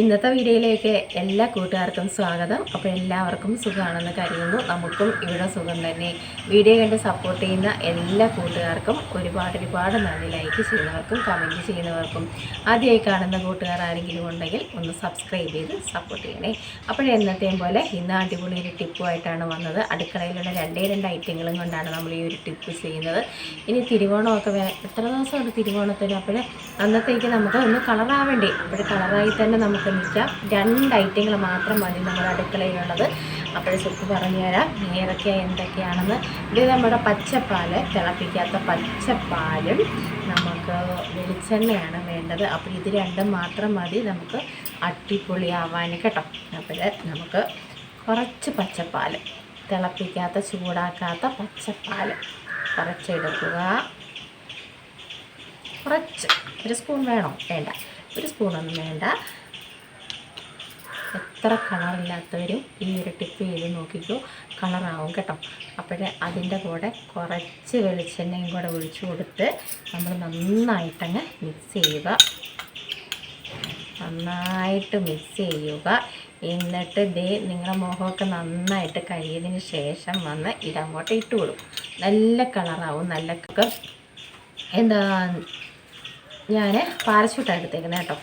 ഇന്നത്തെ വീഡിയോയിലേക്ക് എല്ലാ കൂട്ടുകാർക്കും സ്വാഗതം. അപ്പോൾ എല്ലാവർക്കും സുഖമാണെന്ന് കരുതുന്നു. നമുക്കും ഇവിടെ സുഖം തന്നെ. വീഡിയോ കണ്ട് സപ്പോർട്ട് ചെയ്യുന്ന എല്ലാ കൂട്ടുകാർക്കും ഒരുപാട് ഒരുപാട് നന്ദി. ലൈക്ക് ചെയ്യുന്നവർക്കും കമന്റ് ചെയ്യുന്നവർക്കും. ആദ്യമായി കാണുന്ന കൂട്ടുകാർ ആരെങ്കിലും ഉണ്ടെങ്കിൽ ഒന്ന് സബ്സ്ക്രൈബ് ചെയ്ത് സപ്പോർട്ട് ചെയ്യണേ. അപ്പോൾ എന്നത്തെയും പോലെ ഇന്ന് അടിപൊളി ഒരു ടിപ്പുമായിട്ടാണ് വന്നത്. അടുക്കളയിലുള്ള രണ്ടേ രണ്ട് ഐറ്റങ്ങളും കൊണ്ടാണ് നമ്മൾ ഈ ഒരു ടിപ്പ് ചെയ്യുന്നത്. ഇനി തിരുവോണമൊക്കെ എത്ര ദിവസമുണ്ട് തിരുവോണത്തിന്? അപ്പോൾ അന്നത്തേക്ക് നമുക്ക് ഒന്ന് കളറാവേണ്ടേ അപ്പോൾ കളറായി തന്നെ നമുക്ക് നിൽക്കാം രണ്ട് ഐറ്റങ്ങൾ മാത്രം മതി നമ്മുടെ അടുക്കളയിലുള്ളത്. അപ്പോൾ സുപ്പ് പറഞ്ഞുതരാം. ഏതൊക്കെയാണ് എന്തൊക്കെയാണെന്ന്. ഇത് നമ്മുടെ പച്ചപ്പാൽ തിളപ്പിക്കാത്ത പച്ചപ്പാലും നമുക്ക് വെളിച്ചെണ്ണയാണ് വേണ്ടത്. അപ്പോൾ ഇത് രണ്ടും മാത്രം മതി. നമുക്ക് അടിപൊളിയാവാൻ കേട്ടോ. അപ്പോൾ നമുക്ക് കുറച്ച് പച്ചപ്പാൽ തിളപ്പിക്കാത്ത ചൂടാക്കാത്ത പച്ചപ്പാൽ കുറച്ചെടുക്കുക. കുറച്ച്. ഒരു സ്പൂൺ വേണോ. വേണ്ട. ഒരു സ്പൂണൊന്നും വേണ്ട. എത്ര കളറില്ലാത്തവരും ഈ ഒരു ടിപ്പ് ചെയ്ത് നോക്കിക്കോ. കളറാവും കേട്ടോ. അപ്പോഴേ അതിന്റെ കൂടെ കുറച്ച് വെളിച്ചെണ്ണയും കൂടെ ഒഴിച്ചു കൊടുത്ത് നമ്മൾ നന്നായിട്ടങ്ങ് മിക്സ് ചെയ്യുക. നന്നായിട്ട് മിക്സ് ചെയ്യുക. എന്നിട്ട് ദേ നിങ്ങളുടെ മുഖമൊക്കെ നന്നായിട്ട് കഴിയതിന് ശേഷം വന്ന് ഇതങ്ങോട്ട് ഇട്ട് കൊടുക്കും. നല്ല കളറാവും നല്ല എന്താ ഞാൻ പാരച്യൂട്ടാണ് എടുത്തേക്കുന്നത് കേട്ടോ.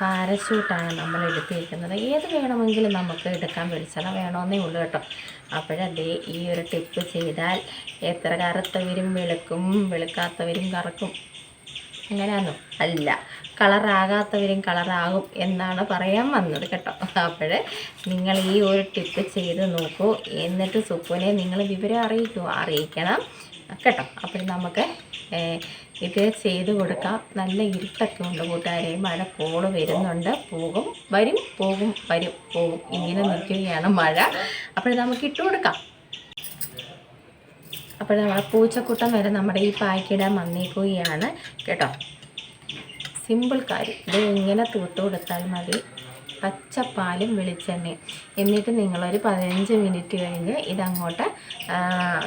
പാരച്യൂട്ടാണ് നമ്മൾ എടുത്തിരിക്കുന്നത്. ഏത് വേണമെങ്കിലും നമുക്ക് എടുക്കാൻ വെളിച്ചെണ്ണ വേണമെന്നേ ഉള്ളൂ കേട്ടോ. അപ്പോഴതേ ഈ ഒരു ടിപ്പ് ചെയ്താൽ എത്ര കറുത്തവരും വെളുക്കും വെളുക്കാത്തവരും കറക്കും. അങ്ങനെയാണോ അല്ല കളറാകാത്തവരും കളറാകും എന്നാണ് പറയാൻ വന്നത് കേട്ടോ. അപ്പോൾ നിങ്ങൾ ഈ ഒരു ടിപ്പ് ചെയ്ത് നോക്കൂ. എന്നിട്ട് സുപ്പുനെ നിങ്ങൾ വിവരം അറിയിക്കൂ. അറിയിക്കണം കേട്ടോ. അപ്പോൾ നമുക്ക് ഇത് ചെയ്ത് കൊടുക്കാം. നല്ല ഇരുട്ടൊക്കെ ഉണ്ട് കൂട്ടുകാരെ. മഴ കോൾ വരുന്നുണ്ട്. പോകും വരും പോകും വരും പോകും. ഇങ്ങനെ നിൽക്കുകയാണ് മഴ. അപ്പോൾ നമുക്ക് ഇട്ട് കൊടുക്കാം. അപ്പോൾ നമ്മുടെ പൂച്ചക്കൂട്ടം വരെ നമ്മുടെ ഈ പായ്ക്കിടാൻ വന്നേക്കുകയാണ് കേട്ടോ? സിമ്പിൾ കാര്യം. ഇത് ഇങ്ങനെ തൂത്ത് കൊടുത്താൽ മതി. പച്ചപ്പാലും വെളിച്ചെണ്ണയും. എന്നിട്ട് നിങ്ങളൊരു പതിനഞ്ച് മിനിറ്റ് കഴിഞ്ഞ് ഇതങ്ങോട്ട്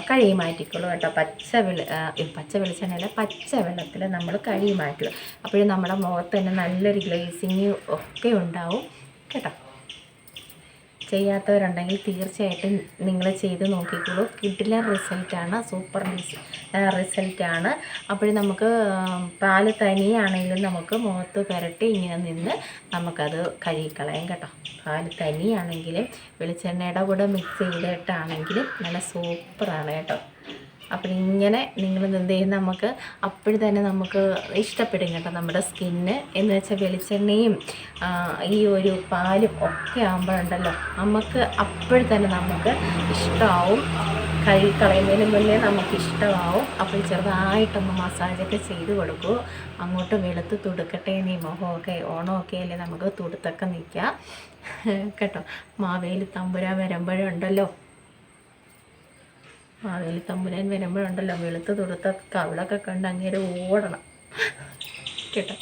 കഴുകി മാറ്റിക്കോളൂ കേട്ടോ. പച്ച വെളി പച്ച വെളിച്ചെണ്ണയിലെ പച്ച വെള്ളത്തിൽ നമ്മൾ കഴുകി മാറ്റുക. അപ്പോഴും നമ്മുടെ മുഖത്ത് തന്നെ നല്ലൊരു ഗ്ലേസിങ് ഒക്കെ ഉണ്ടാവും. കേട്ടോ. ചെയ്യാത്തവരുണ്ടെങ്കിൽ തീർച്ചയായിട്ടും നിങ്ങൾ ചെയ്ത് നോക്കിക്കോളൂ. കിഡിലെ റിസൾട്ടാണ് സൂപ്പർ റിസൾട്ടാണ് അപ്പോഴും നമുക്ക് പാൽ തനിയാണെങ്കിലും നമുക്ക് മുഖത്ത് പുരട്ടി ഇങ്ങനെ നിന്ന് നമുക്കത് കഴുകിക്കളയാം കേട്ടോ. പാൽ തനിയാണെങ്കിലും വെളിച്ചെണ്ണയുടെ കൂടെ മിക്സ് ചെയ്തിട്ടാണെങ്കിലും നല്ല സൂപ്പറാണ് കേട്ടോ. അപ്പോൾ ഇങ്ങനെ നിങ്ങൾ എന്ത് ചെയ്യും നമുക്ക് അപ്പോഴും തന്നെ നമുക്ക് ഇഷ്ടപ്പെടും കേട്ടോ നമ്മുടെ സ്കിന്ന്. എന്ന് വെച്ചാൽ വെളിച്ചെണ്ണയും ഈ ഒരു പാലും ഒക്കെ ആകുമ്പോഴുണ്ടല്ലോ നമുക്ക് അപ്പോഴും തന്നെ നമുക്ക് ഇഷ്ടമാവും. കഴുകി കളയുന്നതിന് മുന്നേ നമുക്ക് ഇഷ്ടമാവും. അപ്പോൾ ചെറുതായിട്ടൊന്ന് മസാജൊക്കെ ചെയ്ത് കൊടുക്കൂ. അങ്ങോട്ട് വെളുത്ത് തുടുക്കട്ടെ നീ മുഖമൊക്കെ ഓണമൊക്കെ അല്ലേ നമുക്ക് തുടുത്തൊക്കെ നിൽക്കാം. കേട്ടോ മാവേലി തമ്പുരാൻ വരുമ്പോഴുണ്ടല്ലോ മാവേലി തമ്പുരാൻ വരുമ്പോഴുണ്ടല്ലോ വെളുത്ത് തുടുത്ത കവിളൊക്കെ കണ്ട് അങ്ങേരെ ഓടണം. കേട്ടോ?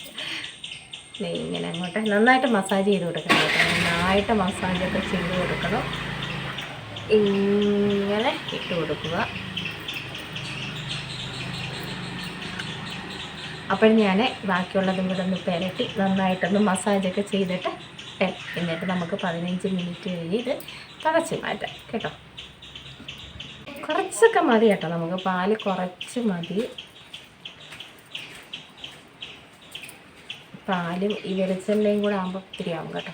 ഇങ്ങനെ അങ്ങോട്ട് നന്നായിട്ട് മസാജ് ചെയ്ത് കൊടുക്കണം കേട്ടോ. നന്നായിട്ട് മസാജൊക്കെ ചെയ്ത് കൊടുക്കണം. ഇങ്ങനെ ഇട്ട് കൊടുക്കുക. അപ്പോൾ ഞാൻ ബാക്കിയുള്ളതും കൂടെ ഒന്ന് പുരട്ടി നന്നായിട്ടൊന്ന് മസാജൊക്കെ ചെയ്തിട്ട്. എന്നിട്ട് നമുക്ക് പതിനഞ്ച് മിനിറ്റ് കഴിഞ്ഞ് ഇത് തുടച്ച് മാറ്റാം കേട്ടോ. കുറച്ചൊക്കെ മതി കേട്ടോ. നമുക്ക് പാൽ കുറച്ച് മതി. പാലും ഈ വെളിച്ചെണ്ണയും കൂടെ ആകുമ്പോൾ ഒത്തിരി ആവും കേട്ടോ.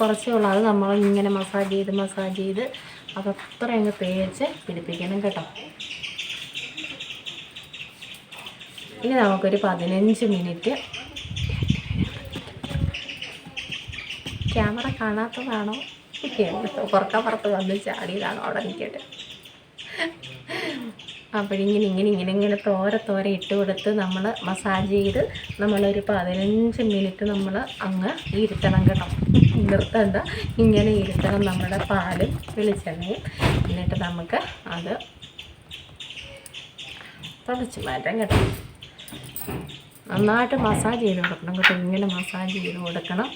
കുറച്ച് ഉള്ളൂ. അത് നമ്മൾ ഇങ്ങനെ മസാജ് ചെയ്ത് മസാജ് ചെയ്ത് അതത്ര അങ്ങ് തേച്ച് പിടിപ്പിക്കണം കേട്ടോ. ഇനി നമുക്കൊരു പതിനഞ്ച് മിനിറ്റ് ക്യാമറ കാണാത്തതാണോ? പുറക്കപ്പുറത്ത് വന്ന് ചാടിയതാണോ അവിടെ നിൽക്കട്ടെ. അപ്പോഴിങ്ങനെ ഇങ്ങനെ ഇങ്ങനെ ഇങ്ങനെ തോര തോര ഇട്ട് കൊടുത്ത് നമ്മൾ മസാജ് ചെയ്ത് നമ്മളൊരു പതിനഞ്ച് മിനിറ്റ് നമ്മൾ അങ്ങ് ഇരുത്തണം കേട്ടോ. നിർത്തണ്ട. ഇങ്ങനെ ഇരുത്തണം നമ്മുടെ പാലും വെളിച്ചെണ്ണയും. എന്നിട്ട് നമുക്ക് അത് തുടച്ച് മാറ്റാൻ കേട്ടോ. നന്നായിട്ട് മസാജ് ചെയ്ത് കൊടുക്കണം കേട്ടോ. ഇങ്ങനെ മസാജ് ചെയ്ത് കൊടുക്കണം.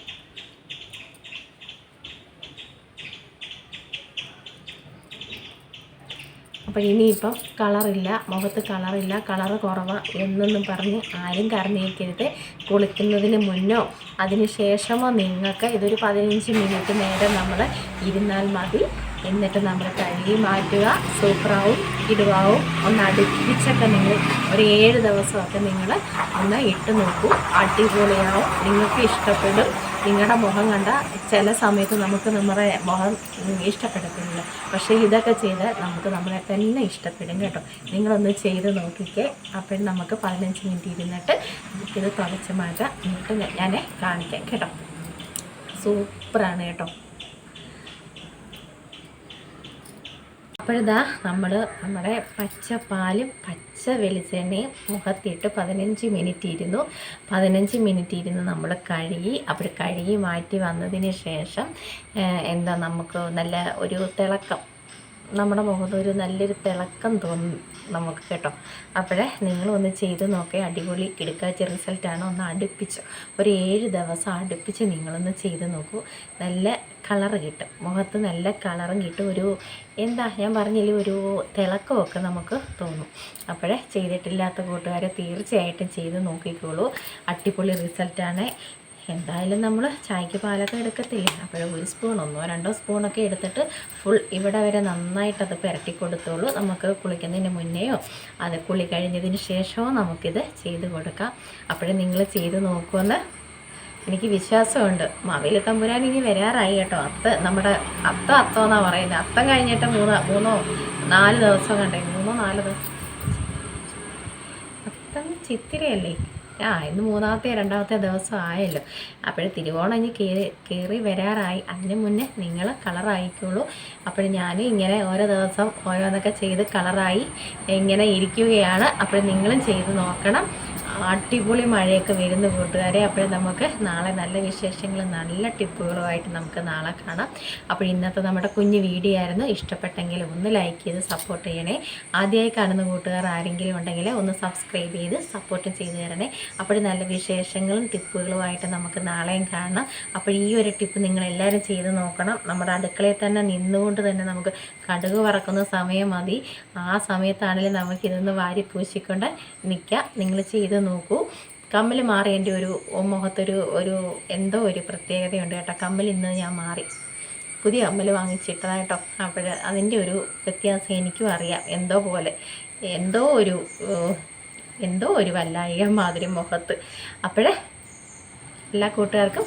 അപ്പോൾ ഇനിയിപ്പം കളറില്ല മുഖത്ത് കളറില്ല കളറ് കുറവാണ് എന്നൊന്നും പറഞ്ഞ് ആരും കരഞ്ഞേക്കരുത്. കുളിക്കുന്നതിന് മുന്നോ അതിന് ശേഷമോ നിങ്ങൾക്ക് ഇതൊരു പതിനഞ്ച് മിനിറ്റ് നേരം നമ്മൾ ഇരുന്നാൽ മതി. എന്നിട്ട് നമ്മൾ കഴുകി മാറ്റുക. സൂപ്പറാവും ഇടുവാവും. ഒന്ന് അടുപ്പിച്ചൊക്കെ നിങ്ങൾ ഒരു ഏഴ് ദിവസമൊക്കെ നിങ്ങൾ ഒന്ന് ഇട്ട് നോക്കൂ. അടിപൊളിയാവും. നിങ്ങൾക്ക് ഇഷ്ടപ്പെടും. നിങ്ങളുടെ മുഖം കണ്ട ചില സമയത്ത് നമുക്ക് നമ്മുടെ മുഖം ഇഷ്ടപ്പെടത്തില്ല. പക്ഷേ ഇതൊക്കെ ചെയ്ത് നമുക്ക് നമ്മളെ തന്നെ ഇഷ്ടപ്പെടും കേട്ടോ. നിങ്ങളൊന്ന് ചെയ്ത് നോക്കിക്കേ. അപ്പം നമുക്ക് പതിനഞ്ച് മിനിറ്റ് ഇരുന്നിട്ട് നമുക്കിത് തുടച്ച് മാറ്റാം. എന്നിട്ട് ഞാൻ കാണിക്കാം കേട്ടോ. സൂപ്പറാണ് കേട്ടോ. അപ്പോഴിതാ നമ്മൾ നമ്മുടെ പച്ച പച്ചപ്പാലും പച്ച വെളിച്ചെണ്ണയും മുഖത്തിട്ട് പതിനഞ്ച് മിനിറ്റ് ഇരുന്നു. പതിനഞ്ച് മിനിറ്റ് ഇരുന്ന് നമ്മൾ കഴുകി അപ്പോൾ കഴുകി മാറ്റി വന്നതിന് ശേഷം എന്താ നമുക്ക് നല്ല ഒരു തിളക്കം. നമ്മുടെ മുഖത്ത് ഒരു നല്ലൊരു തിളക്കം തോന്നും നമുക്ക് കേട്ടോ. അപ്പോഴേ നിങ്ങളൊന്ന് ചെയ്ത് നോക്കി. അടിപൊളി കിടക്കാച്ച റിസൾട്ടാണ്. ഒന്ന് അടുപ്പിച്ച് ഒരു ഏഴ് ദിവസം അടുപ്പിച്ച് നിങ്ങളൊന്ന് ചെയ്ത് നോക്കൂ. നല്ല കളർ കിട്ടും. മുഖത്ത് നല്ല കളറും കിട്ടും. ഒരു എന്താ ഞാൻ പറഞ്ഞില്ലേ? ഒരു തിളക്കമൊക്കെ നമുക്ക് തോന്നും. അപ്പോഴേ ചെയ്തിട്ടില്ലാത്ത കൂട്ടുകാരെ തീർച്ചയായിട്ടും ചെയ്ത് നോക്കിക്കോളൂ. അടിപൊളി റിസൾട്ടാണ്. എന്തായാലും നമ്മൾ ചായക്ക് പാലൊക്കെ എടുക്കത്തില്ല? അപ്പോൾ ഒരു സ്പൂൺ ഒന്നോ രണ്ടോ സ്പൂണൊക്കെ എടുത്തിട്ട് ഫുൾ ഇവിടെ വരെ അത് പുരട്ടി കൊടുത്തോളൂ. നമുക്ക് കുളിക്കുന്നതിന് മുന്നെയോ അത് കുളി കഴിഞ്ഞതിന് ശേഷമോ നമുക്കിത് ചെയ്ത് കൊടുക്കാം. അപ്പോഴേ നിങ്ങൾ ചെയ്ത് നോക്കുമെന്ന് എനിക്ക് വിശ്വാസമുണ്ട്. മാവേലി തമ്പുരാൻ ഇനി വരാറായി കേട്ടോ. അത്ത് നമ്മുടെ അത്ത അത്തോ എന്നാണ് പറയുന്നത് അത്തം കഴിഞ്ഞിട്ട് മൂന്നോ മൂന്നോ നാല് ദിവസം കണ്ടേ. മൂന്നോ നാല് ദിവസം. അത്തം ചിത്തിരയല്ലേ? ആ ഇന്ന് മൂന്നാമത്തെ രണ്ടാമത്തെ ദിവസം ആയല്ലോ. അപ്പോൾ തിരുവോണം ഇനി കയറി കയറി വരാറായി. അതിന് മുന്നേ നിങ്ങൾ കളറായിക്കോളൂ അപ്പോൾ ഞാൻ ഇങ്ങനെ ഓരോ ദിവസം ഓരോന്നൊക്കെ ചെയ്ത് കളറായി ഇങ്ങനെ ഇരിക്കുകയാണ്. അപ്പോൾ നിങ്ങളും ചെയ്ത് നോക്കണം. അടിപൊളി മഴയൊക്കെ വരുന്ന കൂട്ടുകാരെ അപ്പോൾ നമുക്ക് നാളെ നല്ല വിശേഷങ്ങളും നല്ല ടിപ്പുകളുമായിട്ട് നമുക്ക് നാളെ കാണാം. അപ്പോൾ ഇന്നത്തെ നമ്മുടെ കുഞ്ഞു വീഡിയോ ആയിരുന്നു. ഇഷ്ടപ്പെട്ടെങ്കിൽ ഒന്ന് ലൈക്ക് ചെയ്ത് സപ്പോർട്ട് ചെയ്യണേ. ആദ്യമായി കാണുന്ന കൂട്ടുകാർ ആരെങ്കിലും ഉണ്ടെങ്കിൽ ഒന്ന് സബ്സ്ക്രൈബ് ചെയ്ത് സപ്പോർട്ടും ചെയ്ത് തരണേ. അപ്പോൾ നല്ല വിശേഷങ്ങളും ടിപ്പുകളുമായിട്ട് നമുക്ക് നാളെയും കാണാം. അപ്പോൾ ഈ ഒരു ടിപ്പ് നിങ്ങൾ എല്ലാവരും ചെയ്ത് നോക്കണം. നമ്മുടെ അടുക്കളയിൽ തന്നെ നിന്നുകൊണ്ട് തന്നെ നമുക്ക് കടുക് വറക്കുന്ന സമയം മതി. ആ സമയത്താണെങ്കിലും നമുക്കിതൊന്ന് വാരി പൂശിക്കൊണ്ട് നിൽക്കാം. നിങ്ങൾ ചെയ്ത് നോക്കൂ. കമ്മൽ എന്റെ ഒരു മുഖത്തൊരു ഒരു എന്തോ ഒരു പ്രത്യേകതയുണ്ട് കേട്ടോ. കമ്മൽ ഇന്ന് ഞാൻ മാറി. പുതിയ കമ്മൽ വാങ്ങിച്ചിട്ടതായിട്ടോ. അപ്പോൾ അതിന്റെ ഒരു വ്യത്യാസം എനിക്കും അറിയാം. എന്തോ പോലെ. എന്തോ ഒരു എന്തോ ഒരു വല്ലായിക മാതിരി മുഖത്ത്. അപ്പോഴേ എല്ലാ കൂട്ടുകാർക്കും